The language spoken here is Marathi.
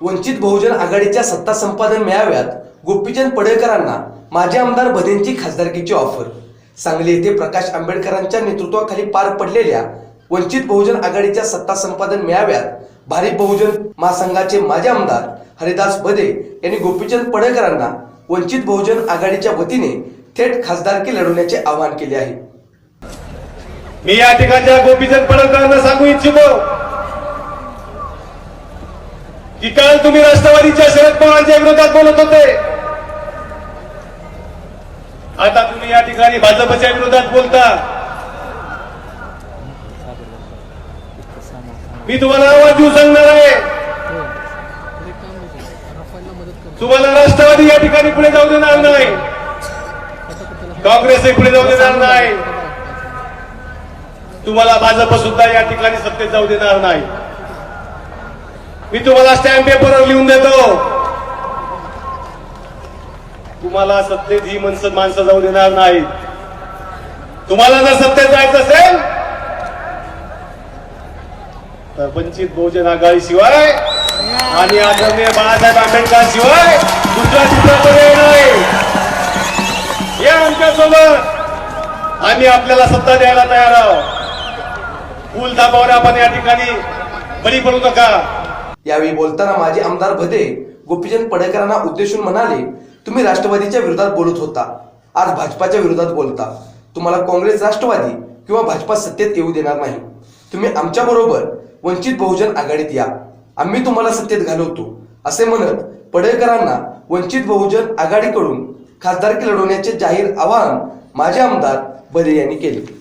वंचित बहुजन आघाडीच्या सत्ता संपादन मेळाव्यात गोपीचंद पडळकरांना माजी आमदार भदेंची खासदारकीची ऑफर. सांगली येथे प्रकाश आंबेडकरांच्या नेतृत्वाखाली पार पडलेल्या वंचित बहुजन आघाडीच्या सत्ता संपादन मेळाव्यात भारिप बहुजन महासंघाचे माजी आमदार हरिदास बदे यांनी गोपीचंद पडळकरांना वंचित बहुजन आघाडीच्या वतीने थेट खासदारकी लढवण्याचे आवाहन केले आहे. मी या ठिकाणच्या गोपीचंद पडळकरांना सांगू इच्छितो. की काल तुम्ही राष्ट्रवादीच्या शरद पवारांच्या विरोधात बोलत होते. आता तुम्ही या ठिकाणी भाजपच्या विरोधात बोलता. मी तुम्हाला आवाज देऊ सांगणार आहे. तुम्हाला राष्ट्रवादी या ठिकाणी पुढे जाऊ देणार नाही. काँग्रेसही पुढे जाऊ देणार नाही. तुम्हाला भाजप सुद्धा या ठिकाणी सत्तेत जाऊ देणार नाही. मी तुम्हाला स्टॅम्प पेपरवर लिहून देतो. तुम्हाला सत्तेत ही माणसं माणसं जाऊ देणार नाही तुम्हाला जर सत्तेत जायचं असेल तर वंचित बहुजन आघाडी शिवाय आणि आदरणीय बाळासाहेब आंबेडकर शिवाय दुसरा चित्र पर्याय नाही या आमच्यासोबत आम्ही आपल्याला सत्ता द्यायला तयार आहोत. फुल दाबावर आपण या ठिकाणी बळी पडू नका. यावेळी बोलताना माजी आमदार भदे गोपीचंद पडळकरांना उद्देशून म्हणाले तुम्ही राष्ट्रवादीच्या विरोधात बोलत होता. आज भाजपाच्या विरोधात बोलता. तुम्हाला काँग्रेस राष्ट्रवादी किंवा भाजपा सत्तेत येऊ देणार नाही. तुम्ही आमच्या बरोबर वंचित बहुजन आघाडीत या. आम्ही तुम्हाला सत्तेत घालवतो. असे म्हणत पडळकरांना वंचित बहुजन आघाडीकडून खासदारकी लढवण्याचे जाहीर आवाहन माजी आमदार भदे यांनी केले.